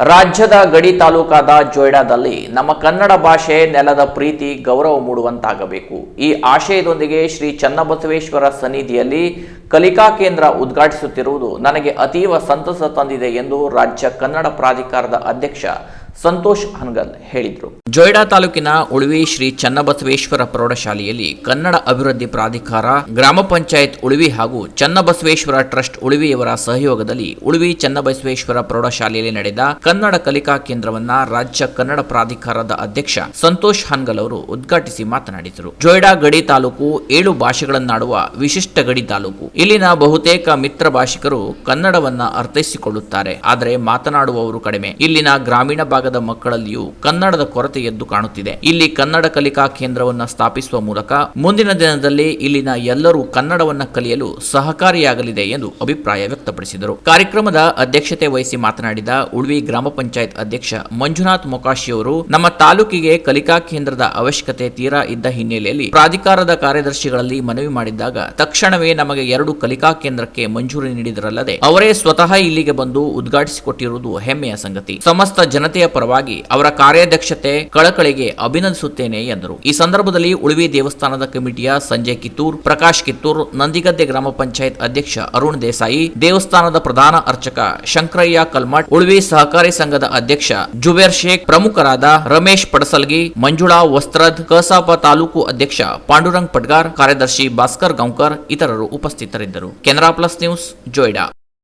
ರಾಜ್ಯದ ಗಡಿ ತಾಲೂಕಾದ ಜೊಯ್ಡಾದಲ್ಲಿ ನಮ್ಮ ಕನ್ನಡ ಭಾಷೆ ನೆಲದ ಪ್ರೀತಿ, ಗೌರವ ಮೂಡುವಂತಾಗಬೇಕು. ಈ ಆಶಯದೊಂದಿಗೆ ಶ್ರೀ ಚನ್ನಬಸವೇಶ್ವರ ಸನ್ನಿಧಿಯಲ್ಲಿ ಕಲಿಕಾ ಕೇಂದ್ರ ಉದ್ಘಾಟಿಸುತ್ತಿರುವುದು ನನಗೆ ಅತೀವ ಸಂತಸ ತಂದಿದೆ ಎಂದು ರಾಜ್ಯ ಕನ್ನಡ ಪ್ರಾಧಿಕಾರದ ಅಧ್ಯಕ್ಷ ಸಂತೋಷ್ ಹನಗಲ್ ಹೇಳಿದರು. ಜೊಯ್ಡಾ ತಾಲೂಕಿನ ಉಳುವಿ ಶ್ರೀ ಚನ್ನಬಸವೇಶ್ವರ ಪ್ರೌಢಶಾಲೆಯಲ್ಲಿ ಕನ್ನಡ ಅಭಿವೃದ್ಧಿ ಪ್ರಾಧಿಕಾರ, ಗ್ರಾಮ ಪಂಚಾಯತ್ ಉಳುವಿ ಹಾಗೂ ಚನ್ನಬಸವೇಶ್ವರ ಟ್ರಸ್ಟ್ ಉಳುವಿಯವರ ಸಹಯೋಗದಲ್ಲಿ ಉಳುವಿ ಚನ್ನಬಸವೇಶ್ವರ ಪ್ರೌಢಶಾಲೆಯಲ್ಲಿ ನಡೆದ ಕನ್ನಡ ಕಲಿಕಾ ಕೇಂದ್ರವನ್ನ ರಾಜ್ಯ ಕನ್ನಡ ಪ್ರಾಧಿಕಾರದ ಅಧ್ಯಕ್ಷ ಸಂತೋಷ್ ಹನ್ಗಲ್ ಅವರು ಉದ್ಘಾಟಿಸಿ ಮಾತನಾಡಿದರು. ಜೊಯ್ಡಾ ಗಡಿ ತಾಲೂಕು ಏಳು ಭಾಷೆಗಳನ್ನಾಡುವ ವಿಶಿಷ್ಟ ಗಡಿ ತಾಲೂಕು. ಇಲ್ಲಿನ ಬಹುತೇಕ ಮಿತ್ರ ಭಾಷಿಕರು ಕನ್ನಡವನ್ನ ಅರ್ಥೈಸಿಕೊಳ್ಳುತ್ತಾರೆ. ಆದರೆ ಮಾತನಾಡುವವರು ಕಡಿಮೆ. ಇಲ್ಲಿನ ಗ್ರಾಮೀಣ ಭಾಗದ ಮಕ್ಕಳಲ್ಲಿಯೂ ಕನ್ನಡದ ಕೊರತೆ ಎದ್ದು ಕಾಣುತ್ತಿದೆ. ಇಲ್ಲಿ ಕನ್ನಡ ಕಲಿಕಾ ಕೇಂದ್ರವನ್ನ ಸ್ಥಾಪಿಸುವ ಮೂಲಕ ಮುಂದಿನ ದಿನದಲ್ಲಿ ಇಲ್ಲಿನ ಎಲ್ಲರೂ ಕನ್ನಡವನ್ನ ಕಲಿಯಲು ಸಹಕಾರಿಯಾಗಲಿದೆ ಎಂದು ಅಭಿಪ್ರಾಯ ವ್ಯಕ್ತಪಡಿಸಿದರು. ಕಾರ್ಯಕ್ರಮದ ಅಧ್ಯಕ್ಷತೆ ವಹಿಸಿ ಮಾತನಾಡಿದ ಉಳ್ವಿ ಗ್ರಾಮ ಪಂಚಾಯತ್ ಅಧ್ಯಕ್ಷ ಮಂಜುನಾಥ್ ಮೊಕಾಶಿಯವರು, ನಮ್ಮ ತಾಲೂಕಿಗೆ ಕಲಿಕಾ ಕೇಂದ್ರದ ಅವಶ್ಯಕತೆ ತೀರಾ ಇದ್ದ ಹಿನ್ನೆಲೆಯಲ್ಲಿ ಪ್ರಾಧಿಕಾರದ ಕಾರ್ಯದರ್ಶಿಗಳಲ್ಲಿ ಮನವಿ ಮಾಡಿದ್ದಾಗ ತಕ್ಷಣವೇ ನಮಗೆ ಎರಡು ಕಲಿಕಾ ಕೇಂದ್ರಕ್ಕೆ ಮಂಜೂರಿ ನೀಡಿದರಲ್ಲದೆ ಅವರೇ ಸ್ವತಃ ಇಲ್ಲಿಗೆ ಬಂದು ಉದ್ಘಾಟಿಸಿಕೊಟ್ಟಿರುವುದು ಹೆಮ್ಮೆಯ ಸಂಗತಿ. ಸಮಸ್ತ ಜನತೆಯ ಪರವಾಗಿ ಅವರ ಕಾರ್ಯಾಧ್ಯಕ್ಷತೆ ಕಳಕಳಿಗೆ ಅಭಿನಂದಿಸುತ್ತೇನೆ ಎಂದರು. ಈ ಸಂದರ್ಭದಲ್ಲಿ ಉಳುವಿ ದೇವಸ್ಥಾನದ ಕಮಿಟಿಯ ಸಂಜಯ್ ಕಿತ್ತೂರ್, ಪ್ರಕಾಶ್ ಕಿತ್ತೂರ್, ನಂದಿಗದ್ದೆ ಗ್ರಾಮ ಪಂಚಾಯತ್ ಅಧ್ಯಕ್ಷ ಅರುಣ್ ದೇಸಾಯಿ, ದೇವಸ್ಥಾನದ ಪ್ರಧಾನ ಅರ್ಚಕ ಶಂಕರಯ್ಯ ಕಲ್ಮಠ್, ಉಳುವಿ ಸಹಕಾರಿ ಸಂಘದ ಅಧ್ಯಕ್ಷ ಜುಬೇರ್ ಶೇಖ್, ಪ್ರಮುಖರಾದ ರಮೇಶ್ ಪಡಸಲ್ಗಿ, ಮಂಜುಳಾ ವಸ್ತ್ರದ್, ಕಸಾಪ ತಾಲೂಕು ಅಧ್ಯಕ್ಷ ಪಾಂಡುರಂಗ್ ಪಟ್ಗಾರ್, ಕಾರ್ಯದರ್ಶಿ ಭಾಸ್ಕರ್ ಗೌಂಕರ್ ಇತರರು ಉಪಸ್ಥಿತರಿದ್ದರು. Canara plus news, Joida.